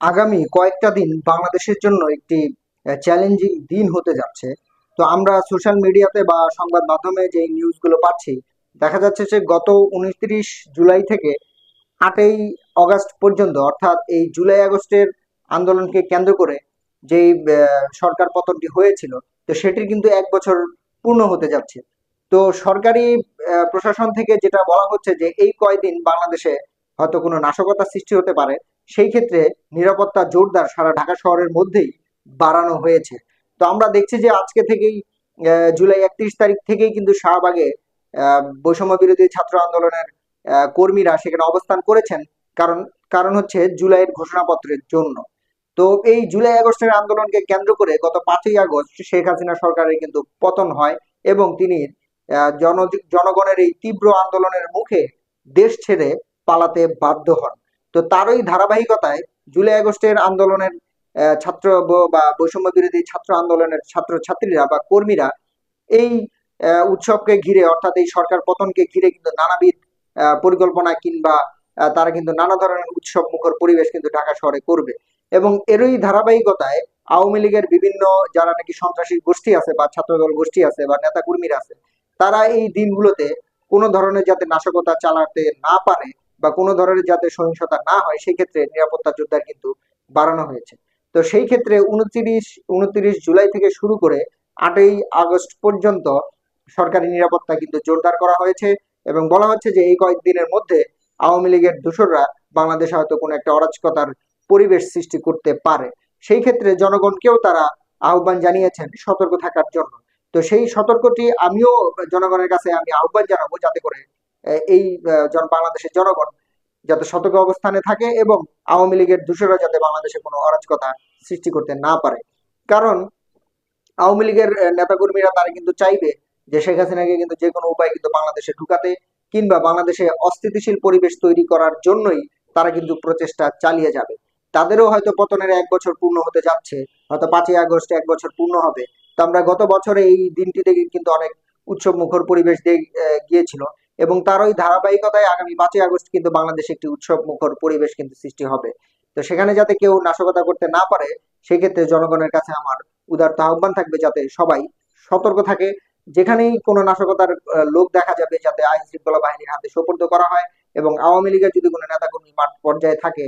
আগামী কয়েকটা দিন বাংলাদেশের জন্য একটি চ্যালেঞ্জিং দিন হতে যাচ্ছে। তো আমরা সোশ্যাল মিডিয়াতে বা সংবাদ মাধ্যমে যে নিউজগুলো পাচ্ছি, দেখা যাচ্ছে যে গত উনত্রিশ জুলাই থেকে আটই অগস্ট পর্যন্ত, অর্থাৎ এই জুলাই আগস্টের আন্দোলনকে কেন্দ্র করে যেই সরকার পতনটি হয়েছিল, তো সেটির কিন্তু এক বছর পূর্ণ হতে যাচ্ছে। তো সরকারি প্রশাসন থেকে যেটা বলা হচ্ছে যে এই কয়দিন বাংলাদেশে হয়তো কোনো নাশকতা সৃষ্টি হতে পারে সেই ক্ষেত্রে নিরাপত্তা জোরদার সারা ঢাকা শহরের মধ্যেই বাড়ানো হয়েছে। তো আমরা দেখছি যে আজকে থেকেই জুলাই একত্রিশ তারিখ থেকেই কিন্তু শাহবাগে বৈষম্য বিরোধী ছাত্র আন্দোলনের কর্মীরা সেখানে অবস্থান করেছেন। কারণ কারণ হচ্ছে জুলাইয়ের ঘোষণাপত্রের জন্য। তো এই জুলাই আগস্টের আন্দোলনকে কেন্দ্র করে গত পাঁচই আগস্ট শেখ হাসিনা সরকারের কিন্তু পতন হয় এবং তিনি জন, জনগণের এই তীব্র আন্দোলনের মুখে দেশ ছেড়ে পালাতে বাধ্য হন। তো তারই ধারাবাহিকতায় জুলাই আগস্টের আন্দোলনের ছাত্র বা বৈষম্য বিরোধী ছাত্র আন্দোলনের ছাত্র ছাত্রীরা বা কর্মীরা এই উৎসবকে ঘিরে অর্থাৎ এই সরকার পতনকে ঘিরে কিন্তু নানাবিধ পরিকল্পনা কিংবা তারা কিন্তু নানা ধরনের উৎসব মুখর পরিবেশ কিন্তু ঢাকা শহরে করবে। এবং এরই ধারাবাহিকতায় আওয়ামী লীগের বিভিন্ন যারা নাকি সন্ত্রাসী গোষ্ঠী আছে বা ছাত্রদল গোষ্ঠী আছে বা নেতা কর্মীরা আছে, তারা এই দিনগুলোতে কোনো ধরনের যাতে নাশকতা চালাতে না পারে বা কোনো ধরনের যাতে সহিংসতা না হয় সেই ক্ষেত্রে নিরাপত্তা যোদ্ধার কিন্তু বাড়ানো হয়েছে। তো সেই ক্ষেত্রে উনত্রিশ উনত্রিশ জুলাই থেকে শুরু করে আটই আগস্ট পর্যন্ত সরকারি নিরাপত্তা কিন্তু জোরদার করা হয়েছে এবং বলা হচ্ছে যে এই কয়েকদিনের মধ্যে আওয়ামী লীগের দোসররা বাংলাদেশে হয়তো কোনো একটা অরাজকতার পরিবেশ সৃষ্টি করতে পারে। সেই ক্ষেত্রে জনগণকেও তারা আহ্বান জানিয়েছেন সতর্ক থাকার জন্য। তো সেই সতর্কটি আমিও জনগণের কাছে আমি আহ্বান জানাব যাতে করে এই বাংলাদেশের জনগণ যাতে সতর্ক অবস্থানে থাকে এবং আওয়ামী লীগের দোষরা যাতে বাংলাদেশে কোনো অরাজকতা সৃষ্টি করতে না পারে। কারণ আওয়ামী লীগের নেতাকর্মীরা তারা কিন্তু চাইবে যে শেখ হাসিনাকে কিন্তু যে কোনো উপায় কিন্তু বাংলাদেশে ঢুকাতে কিংবা বাংলাদেশে অস্থিতিশীল পরিবেশ তৈরি করার জন্যই তারা কিন্তু প্রচেষ্টা চালিয়ে যাবে। তাদেরও হয়তো পতনের এক বছর পূর্ণ হতে যাচ্ছে, হয়তো পাঁচই আগস্ট এক বছর পূর্ণ হবে। তো আমরা গত বছরে এই দিনটি দিনটিতে কিন্তু অনেক উৎসব মুখর পরিবেশ দিয়ে গিয়েছিল। এবং তার ওই ধারাবাহিকতায় আগামী পাঁচই আগস্ট কিন্তু বাংলাদেশে একটি উৎসব মুখর পরিবেশ কিন্তু সৃষ্টি হবে। তো সেখানে যাতে কেউ নাশকতা করতে না পারে, সেক্ষেত্রে জনগণের কাছে আমার উদারত আহ্বান থাকবে যাতে সবাই সতর্ক থাকে। যেখানেই কোনো নাশকতার লোক দেখা যাবে, যাতে আইন শৃঙ্খলা বাহিনীর হাতে সোপর্দ করা হয় এবং আওয়ামী লীগের যদি কোনো নেতাকর্মী মাঠ পর্যায়ে থাকে